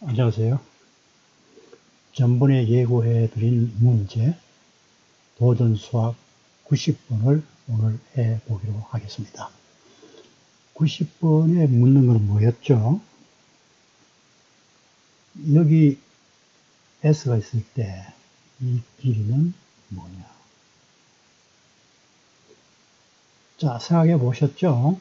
안녕하세요. 전번에 예고해 드린 문제 도전 수학 90번을 오늘 해 보기로 하겠습니다. 90번에 묻는 것은 뭐였죠? 여기 S가 있을 때 이 길이는 뭐냐? 자, 생각해 보셨죠?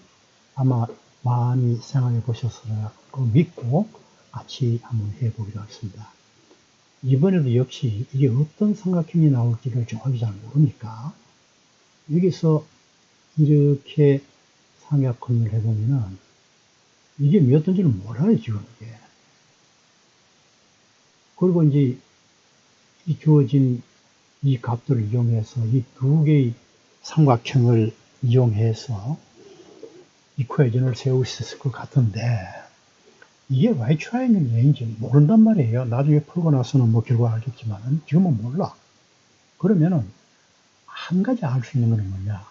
아마 많이 생각해 보셨을 거 믿고 같이 한번 해보기로 하겠습니다. 이번에도 역시 이게 어떤 삼각형이 나올지를 정확히 잘 모르니까 여기서 이렇게 삼각형을 해보면은 이게 몇 던지는 몰라요 지금 이게 그리고 이제 이 주어진 이 값들을 이용해서 이 두 개의 삼각형을 이용해서 세울 수 있을 것 같은데 이게 y 트라이앵글 A인지 모른단 말이에요. 나중에 풀고 나서는 뭐 결과 알겠지만 지금은 몰라. 그러면은 한 가지 알 수 있는 건 뭐냐?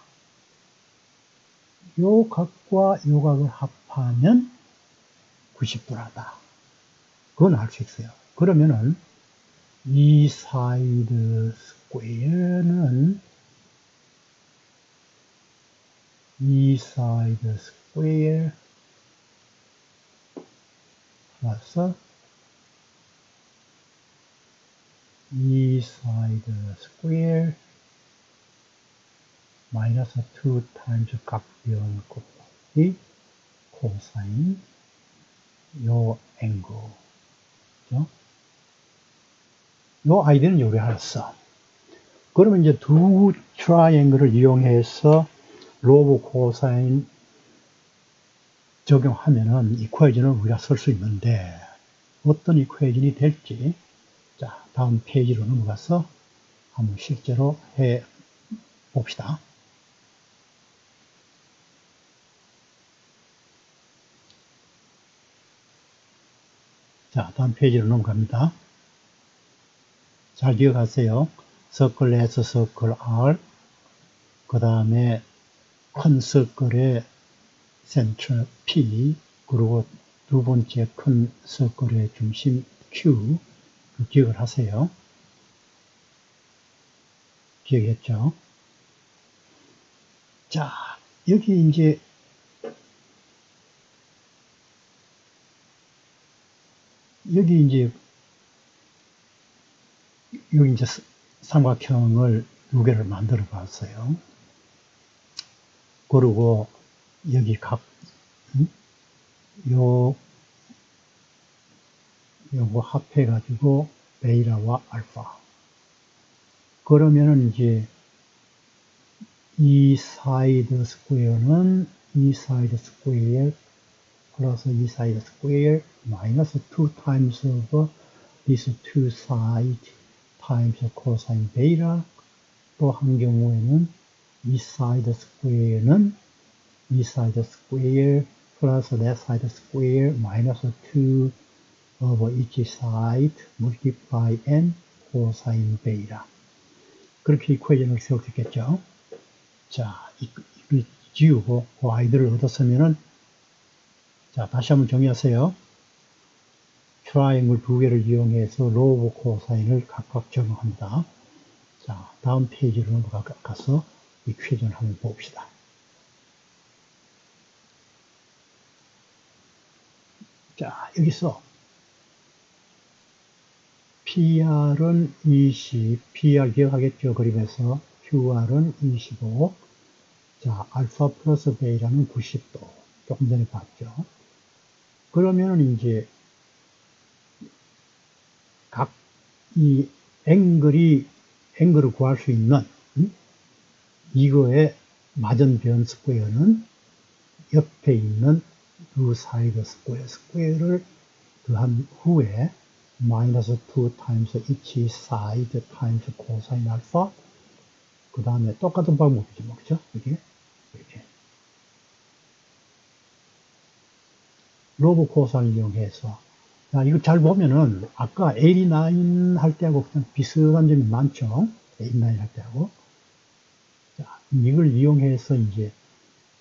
요 각과 요 각을 합하면 90도라다. 그건 알 수 있어요. 그러면은 이 사이드 스퀘어는 이 사이드 스퀘어 플러스 이 사이드 스퀘어 마이너스 2 타임즈 각변 곱하기 코사인 요 앵글 그죠? 요 아이디는 요리 알았어. 그러면 이제 두 트라이앵글을 이용해서 로브 코사인 적용하면은 이퀘이션을 우리가 쓸 수 있는데 어떤 이퀘이션이 될지 자 다음 페이지로 넘어가서 한번 실제로 해 봅시다. 자 다음 페이지로 넘어갑니다. 잘 기억하세요. 서클 S, 서클 R 그 다음에 큰 서클의 센터 P 그리고 두 번째 큰 서클의 중심 Q 그 기억을 하세요. 기억했죠? 자, 여기 이제 여기 이제 여기 이제 삼각형을 두 개를 만들어 봤어요. 그리고 여기 각, 음? 요, 요거 합해가지고 베이라와 알파. 그러면은 이제 이 사이드 스퀘어는 이 사이드 스퀘어 플러스 이 사이드 스퀘어 마이너스 2 times of this two side times 베이라 또 한 경우에는 이 사이드 스퀘어는 이 사이드 스퀘어 플러스 that 사이드 스퀘어 마이너스 2 over each side multiply n cosine 베이라 그렇게 이퀘이션을 세울 수 있겠죠. 자, 이걸 지우고 그 아이들을 얻었으면은 자, 다시 한번 정리하세요. 트라이앵글 두 개를 이용해서 로브 코사인을 각각 적용합니다. 자, 다음 페이지로 넘어가서 이 퀴즈를 한번 봅시다. 자, 여기서 PR은 20, PR 기억하겠죠? 그림에서 QR은 25, 자, 알파 플러스 베이라는 90도. 조금 전에 봤죠? 그러면 이제 각 이 앵글이 앵글을 구할 수 있는 음? 이거의 맞은변 스퀘어는 옆에 있는 두 사이드 스퀘어 스퀘어를 더한 후에 마이너스 2 타임스 each side 타임스 코사인 알파 그 다음에 똑같은 방법이죠, 뭐, 그죠? 이게 이렇게 로브 코사인을 이용해서 자, 이거 잘 보면은 아까 89 할 때하고 그냥 비슷한 점이 많죠. 89할 때하고. 자, 이걸 이용해서 이제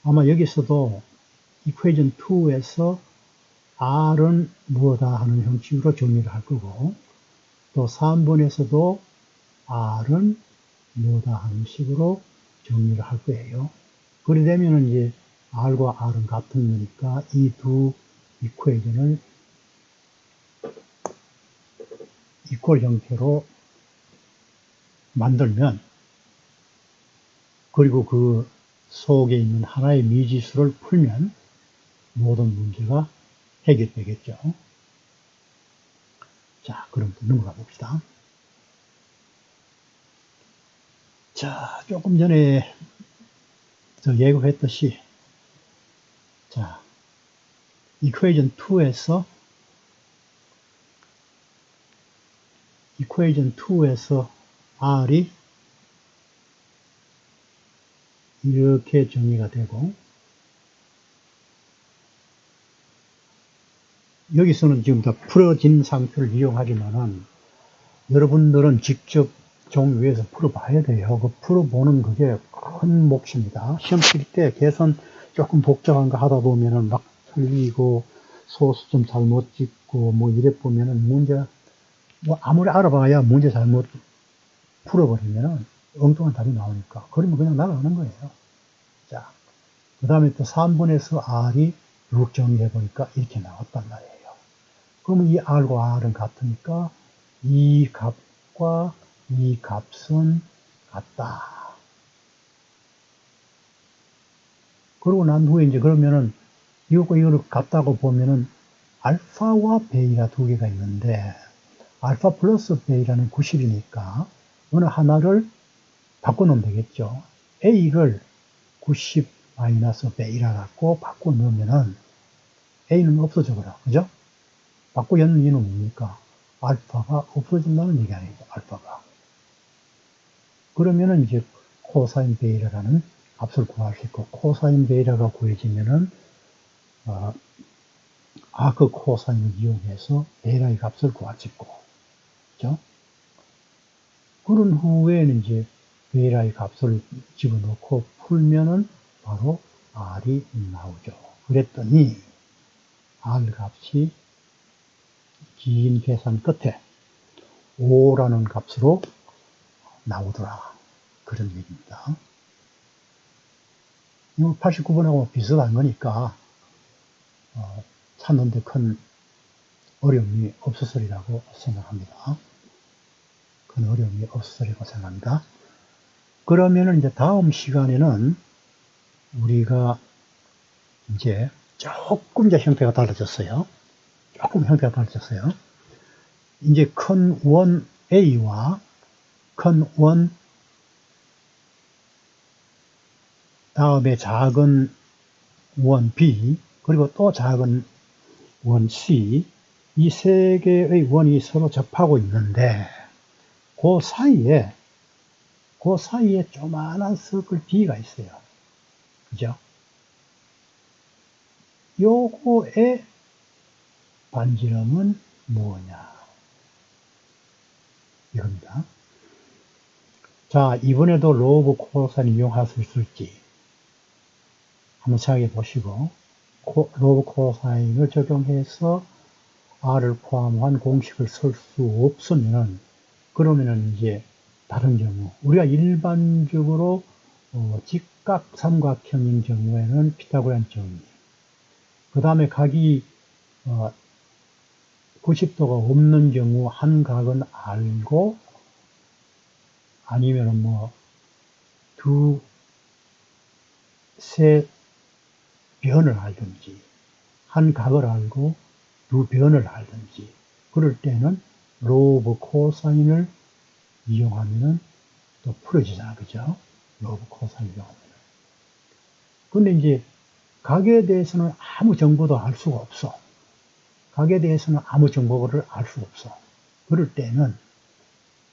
아마 여기서도 이퀘이션 2에서 R은 무엇다 하는 형식으로 정리를 할 거고, 또 3번에서도 R은 뭐다 하는 식으로 정리를 할 거예요. 그래 되면은 이제 R과 R은 같은 거니까 이 두 이퀘이션을 이퀄 형태로 만들면 그리고 그 속에 있는 하나의 미지수를 풀면 모든 문제가 해결되겠죠. 자, 그럼 또 넘어가 봅시다. 자, 조금 전에 저 예고했듯이 자, 이퀘이션 2에서 이퀘이션 2에서 R이 이렇게 정리가 되고 여기서는 지금 다 풀어진 상표를 이용하지만은 여러분들은 직접 종이 위에서 풀어봐야 돼요. 그 풀어보는 그게 큰 몫입니다. 시험 칠 때 계산 조금 복잡한 거 하다 보면은 막 틀리고 소수 좀 잘못 찍고 뭐 이래 보면은 문제 뭐 아무리 알아봐야 문제 잘못 풀어버리면은 엉뚱한 답이 나오니까 그러면 그냥 나가는 거예요. 자, 그 다음에 또 3번에서 R이 룩 정리해 보니까 이렇게 나왔단 말이에요. 그러면 이 R과 R은 같으니까 이 값과 이 값은 같다. 그러고 난 후에 이제 그러면은 이것과 이거를 같다고 보면은 알파와 베이라 두 개가 있는데 알파 플러스 베이라는 90이니까 어느 하나를 바꿔놓으면 되겠죠. A를 90 마이너스 베이라 갖고 바꿔 놓으면은 A는 없어져 버려. 그죠? 바꿔 연 이유는 뭡니까? 알파가 없어진다는 얘기 아니죠. 알파가. 그러면은 이제 코사인 베이라라는 값을 구할 수 있고 코사인 베이라가 구해지면은 어, 아크 코사인을 이용해서 베이라의 값을 구할 수 있고 그죠? 그런 후에는 이제 베이라의 값을 집어넣고 풀면은 바로 R이 나오죠. 그랬더니 R 값이 긴 계산 끝에 5라는 값으로 나오더라. 그런 얘기입니다. 이거 89번하고 비슷한 거니까 어, 찾는데 큰 어려움이 없었으리라고 생각합니다. 큰 어려움이 없었으리라고 생각합니다. 그러면은 이제 다음 시간에는 우리가 이제 조금 이제 형태가 달라졌어요. 조금 형태가 달라졌어요. 이제 큰원 A와 큰원 다음에 작은 원 B 그리고 또 작은 원 C 이 세 개의 원이 서로 접하고 있는데 그 사이에 그 사이에 조만한 서클 B가 있어요. 그죠? 요거의 반지름은 뭐냐? 이겁니다. 자, 이번에도 로브 코사인 이용할 수 있을지 한번 생각해 보시고 코, 로브 코사인을 적용해서 R을 포함한 공식을 쓸 수 없으면은 그러면은 이제 다른 경우 우리가 일반적으로 어, 직각 삼각형인 경우에는 피타고란 정리 그 다음에 각이 어, 90도가 없는 경우 한 각은 알고 아니면 뭐 두, 세 변을 알든지 한 각을 알고 두 변을 알든지 그럴 때는 로브 코사인을 이용하면은 또 풀어지잖아. 그죠? 로브 코사인 이용하면 근데 이제 각에 대해서는 아무 정보도 알 수가 없어 각에 대해서는 아무 정보를 알 수 없어. 그럴 때는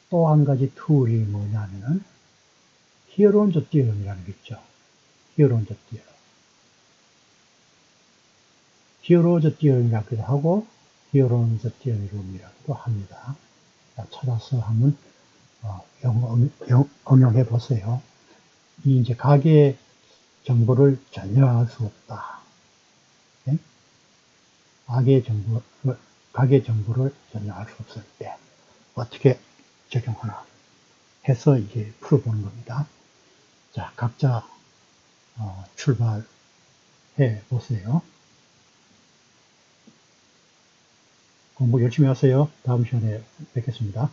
또 한 가지 툴이 뭐냐면은 히어론즈 띠어럼이라는 게 있죠. 히어론즈 띠어럼. 히어로즈 띠어럼이라기도 하고 히어론즈 띠어럼이라기도 합니다. 찾아서 한번 어, 응용해 보세요. 이 이제 각의 정보를 전혀 알 수 없다. 가계 정보를, 가계 정보를 전혀 알 수 없을 때 어떻게 적용하나 해서 이제 풀어보는 겁니다. 자, 각자 어, 출발해 보세요. 공부 열심히 하세요. 다음 시간에 뵙겠습니다.